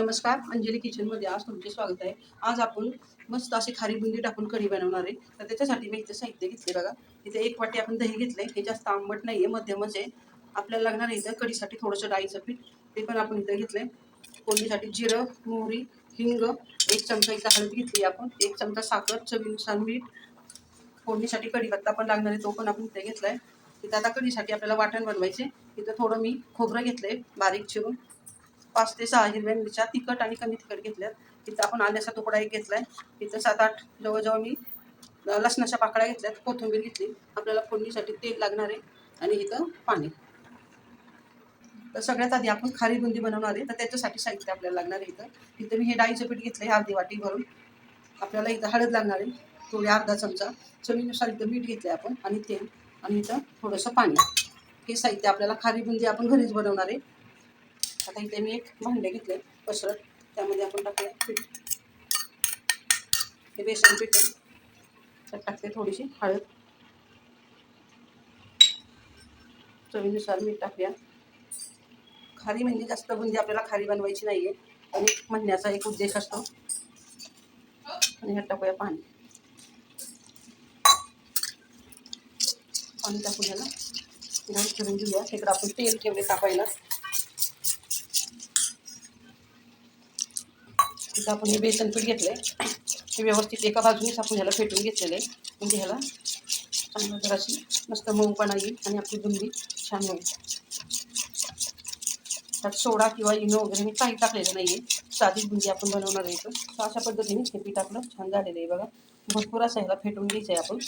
नमस्कार अंजली किचनमध्ये आज तुमचे स्वागत आहे. आज आपण मस्त अशी खारी बुंदी टाकून कढी बनवणार आहे. तर त्याच्यासाठी मी इथे साहित्य घेतले बघा. इथे एक वाटी आपण दही घेतलं आहे हे जास्त आंबट नाही आहे मध्यमच आहे. आपल्याला लागणार आहे इथं कढीसाठी थोडंसं डाळीचं पीठ. ते पण आपण इथं घेतलं आहे कोंडीसाठी जिरं मोहरी हिंग एक चमचा इथं हळद घेतली आपण. एक चमचा साखर चवीनुसार मीठ. फोडणीसाठी कढीपत्ता पण लागणार आहे तो पण आपण इथे आहे इथं आता कढीसाठी आपल्याला वाटण बनवायचे इथं थोडं मी खोबरं घेतलं आहे बारीक चिरून. पाच ते सहा हिरव्या मिरच्या तिखट आणि कमी तिखट घेतल्यात. तिथं आपण आल्याचा तुकडा एक घेतलाय. इथं सात आठ जवळजवळ मी लसणाच्या पाकळ्या घेतल्यात. कोथिंबीर घेतली. आपल्याला फोडणीसाठी तेल लागणार आहे आणि इथं पाणी. तर सगळ्यात आधी आपण खारी बुंदी बनवणार आहे. तर त्याच्यासाठी साहित्य आपल्याला लागणार आहे इथं. इथं मी हे डाळीचं पीठ घेतलं आहे अर्धी वाटी भरून. आपल्याला इथं हळद लागणार आहे. थोडी अर्धा चमचा. चवीनुसार इथं मीठ घेतलं आपण आणि तेल आणि इथं थोडंसं पाणी. हे साहित्य आपल्याला खारी बुंदी आपण घरीच बनवणार आहे. आता इथे मी एक भांडे घेतले पसरत त्यामध्ये आपण टाकूया पीठ. हे बेसन पीठ त्यात टाकते थोडीशी हळद. चवीनुसार मीठ टाकूया. खारी म्हणजे जास्त बुंदी आपल्याला खारी बनवायची नाही आहे आणि म्हणण्याचा एक उद्देश असतो. आणि ह्यात टाकूया पाणी. पाणी टाकून ह्याला घास करून घेऊया. इकडं आपण तेल ठेवले तापायला. इथं आपण हे बेसन पीठ घेतलं आहे ते व्यवस्थित एका बाजूनेच आपण ह्याला फेटून घेतलेलं आहे. म्हणजे ह्याला चांगलं जराशी मस्त मऊपणा येईल आणि आपली बुंदी छान होईल. त्यात सोडा किंवा इनो वगैरे मी काही टाकलेलं नाही आहे साधी बुंदी आपण बनवणार आहे इथं. तर अशा पद्धतीने हे पीठ आपलं छान झालेलं आहे. बघा भरपूर असं ह्याला फेटून घ्यायचं आहे आपण.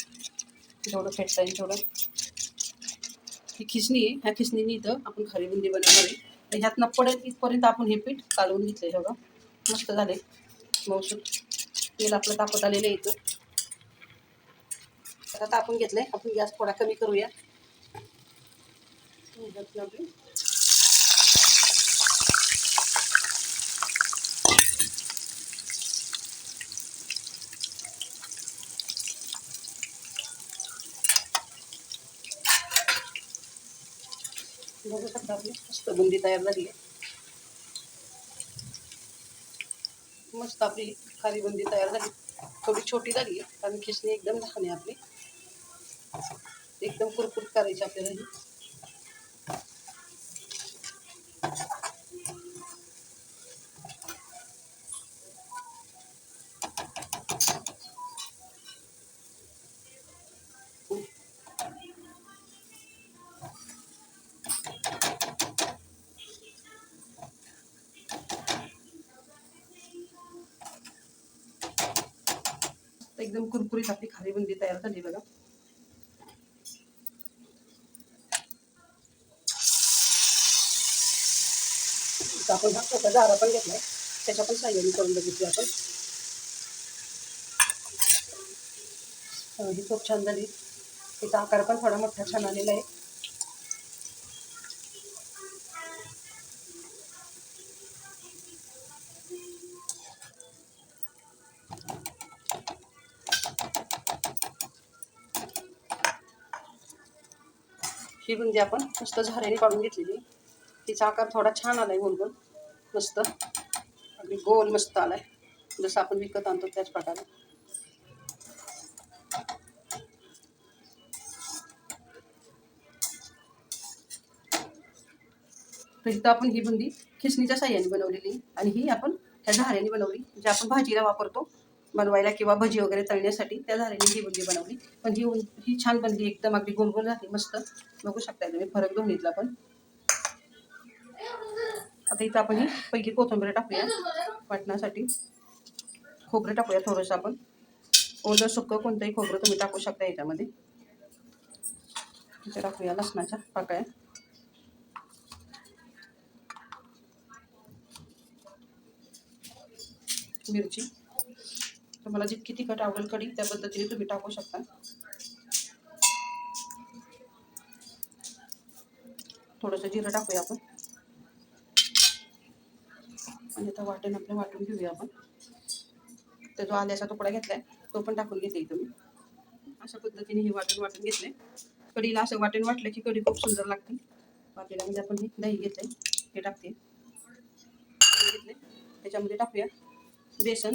जेवढं फेटता येईल तेवढं. ही खिसणी आहे. ह्या खिसणीने इथं आपण खरी बुंदी बनवणार आहे. तर ह्यातनं पडेल इथपर्यंत आपण हे पीठ कालवून घेतलं आहे बघा. मस्त झाले. मौसूद तेल आपलं तापत आलेलं आहे इथं. आता तापून आहे आपण गॅस थोडा कमी करूया. बघू शकता आपली मस्त बुंदी तयार झाली आहे. मस्त आपली खारी तयार झाली. थोडी छोटी झाली कारण खिचणी एकदम लहान आहे आपली. एकदम कुरकुर करायची आपल्याला ही. एकदम कुरकुरीत आपली खारी बुंदी तयार झाली बघा. आपण हा छोटा जारा पण घेतलाय. त्याच्या पण साह्याने करून बघितली आपण. ही खूप छान झाली. तिचा आकार पण थोडा मोठा छान आलेला आहे. ही बुंदी आपण मस्त झाऱ्याने काढून घेतलेली. तिचा आकार थोडा छान आलाय आहे गोलगोल. मस्त. अगदी गोल मस्त आलाय. जसं आपण विकत आणतो त्याच प्रकारे. तर इथं आपण ही बुंदी खिसणीच्या साह्याने बनवलेली आणि ही आपण ह्या झाऱ्याने बनवली जे आपण भाजीला वापरतो. बनवायला किंवा भजी वगैरे तळण्यासाठी त्या झाऱ्याने ही बुंदी बनवली. पण ही ही छान बनली एकदम अगदी गोलगोल झाली मस्त. बघू शकता तुम्ही फरक दोन्हीतला पण. आता इथं आपण ही पहिली कोथिंबीर टाकूया वाटण्यासाठी. खोबरं टाकूया थोडंसं आपण. ओलं सुकं कोणतंही खोबरं तुम्ही टाकू शकता याच्यामध्ये. इथे टाकूया लसणाच्या पाकळ्या. मिरची. तुम्हाला जितकी तिखट आवडेल कढी त्या पद्धतीने तुम्ही टाकू शकता. थोडंसं जिरं टाकूया आपण. आणि आता वाटण आपलं वाटून घेऊया आपण. तर जो आल्याचा तुकडा घेतलाय तो पण टाकून घेते तुम्ही अशा पद्धतीने हे वाटण वाटून घेतले कढीला असं वाटण वाटलं की कढी खूप सुंदर लागते. पातेल्यामध्ये म्हणजे आपण हे दही घेतलंय हे टाकते. घेतले त्याच्यामध्ये टाकूया बेसन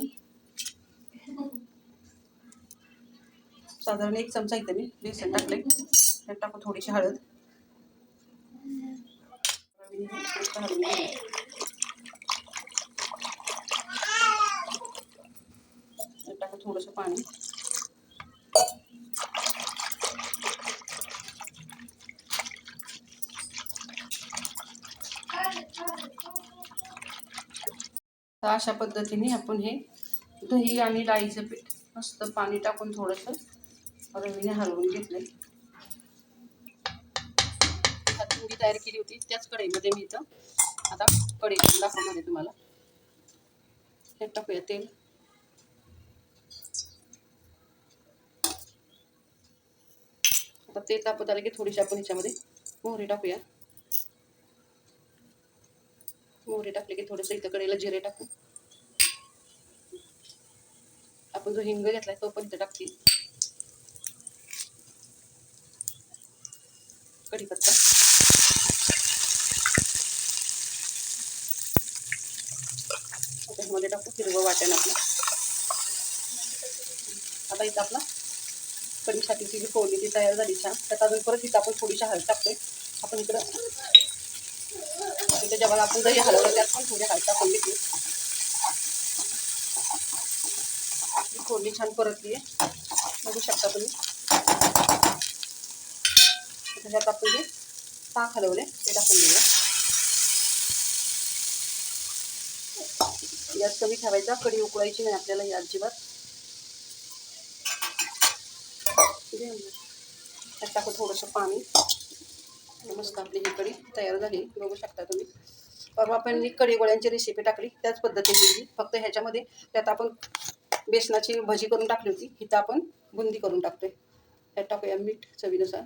साधारण एक चमचा इथे मी बेसन टाकले त्यात टाकू थोडीशी हळद. टाकू थोडंसं पाणी. तर अशा पद्धतीने आपण हे दही आणि डाळीचं पीठ. मस्त पाणी टाकून थोडंसं. रवीने हलवून घेतले मी तयार केली होती. त्याच कढईमध्ये मी इथं आता कढई दाखवणार तुम्हाला. हे टाकूया तेल. आता तेल तापत आलं की थोडीशी आपण ह्याच्यामध्ये मोहरी टाकूया. मोहरी टाकली की थोडंसं इथं कढईला जिरे टाकू. आपण जो हिंग घेतलाय तो पण इथं टाकतील कढीपत्ता. त्याच्यामध्ये टाकू हिरवं वाटण आपलं. आता इथं आपला कढीसाठीची जी फोडणी ती तयार झाली छान. त्यात अजून परत इथं आपण थोडीशी हळद टाकतोय. आपण इकडं तिथे जेव्हा आपण दही हलवलं त्यात पण थोडी हळद टाकून घेतली. फोडणी छान परतली आहे. बघू शकता तुम्ही. त्याच्यात आपण जे ताक हलवले ते टाकून देऊया. गॅस कमी ठेवायचा कढी उकळायची नाही आपल्याला या अजिबात. त्यात टाकू थोडंसं पाणी. मस्त आपली ही कढी तयार झाली. बघू शकता तुम्ही. परवा आपण ही कढी गोळ्यांची रेसिपी टाकली त्याच पद्धतीने फक्त ह्याच्यामध्ये त्यात आपण बेसनाची भजी करून टाकली होती. हिथं आपण बुंदी करून टाकतोय. त्यात टाकूया मीठ चवीनुसार.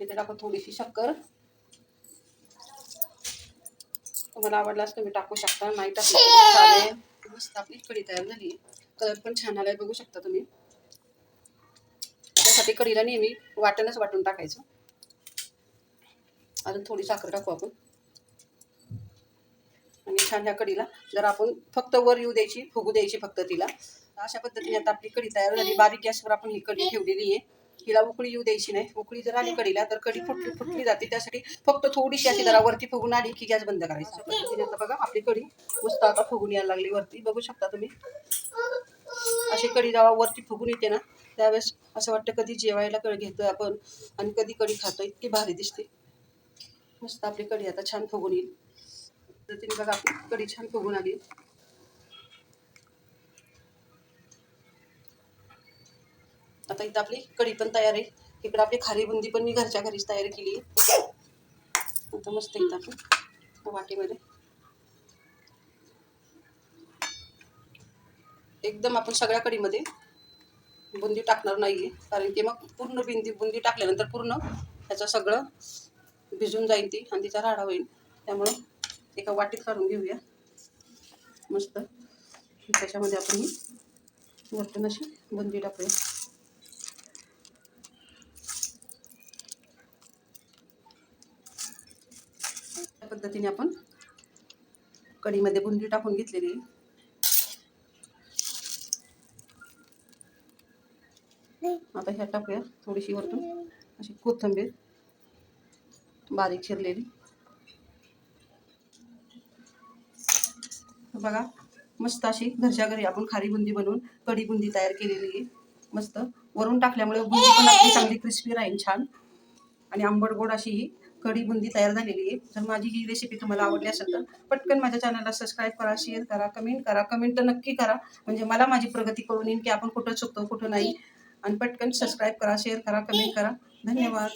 तिथे टाकू थोडीशी शक्कर. तुम्हाला आवडलाच तुम्ही टाकू शकता नाही टाकलं मस्त आपली कढी तयार झाली. कलर पण छान आलाय बघू शकता तुम्ही. त्यासाठी कढीला नेहमी वाटणच वाटून टाकायचं. अजून थोडी साखर टाकू आपण. आणि छान ह्या कढीला जर आपण फक्त वर येऊ द्यायची फुगू द्यायची फक्त तिला अशा पद्धतीने आता आपली कढी तयार झाली. बारीक गॅसवर आपण ही कढी ठेवलेली आहे. हिला उकळी येऊ द्यायची नाही. उकळी जर आली कढीला तर कढी फुटली फुटली जाते. त्यासाठी फक्त थोडीशी अशी जरा वरती फुगून आली की गॅस बंद करायचा. पद्धतीने आता बघा आपली कढी मस्त आता फुगून यायला लागली वरती. बघू शकता तुम्ही. अशी कढी जेव्हा वरती फुगून येते ना त्यावेळेस असं वाटतं कधी जेवायला कळ घेतोय आपण आणि कधी कढी खातो इतकी भारी दिसते. मस्त आपली कढी आता छान फुगून येईल. पद्धतीने बघा आपली कढी छान फुगून आली. आता इथं आपली कढी पण तयार आहे. इकडे आपली खारी बुंदी पण मी घरच्या घरीच तयार केली आता मस्त इथं आपण वाटीमध्ये. एकदम आपण सगळ्या कढीमध्ये बुंदी टाकणार नाहीये कारण की मग पूर्ण बिंदी बुंदी टाकल्यानंतर पूर्ण त्याचं सगळं भिजून जाईल ती आणि तिचा राडा होईल. त्यामुळं एका वाटीत काढून घेऊया. मस्त. त्याच्यामध्ये आपण ही वरतून अशी बुंदी टाकूया. त्या पद्धतीने आपण कढीमध्ये बुंदी टाकून घेतलेली आहे. आता ह्या टाकूया थोडीशी वरतून अशी कोथंबीर बारीक चिरलेली. बघा मस्त अशी घरच्या घरी आपण खारी बुंदी बनवून कढी बुंदी तयार केलेली आहे. मस्त. वरून टाकल्यामुळे बुंदी पण आपली चांगली क्रिस्पी राहील छान. आणि आंबट गोड अशी ही कढी बुंदी तयार झालेली आहे. जर माझी ही रेसिपी तुम्हाला आवडली असेल तर पटकन माझ्या चॅनलला सबस्क्राईब करा शेअर करा कमेंट करा. कमेंट तर नक्की करा. म्हणजे मला माझी प्रगती कळून येईल की आपण कुठं चुकतो कुठं नाही. आणि पटकन सबस्क्राईब करा शेअर करा कमेंट करा. धन्यवाद.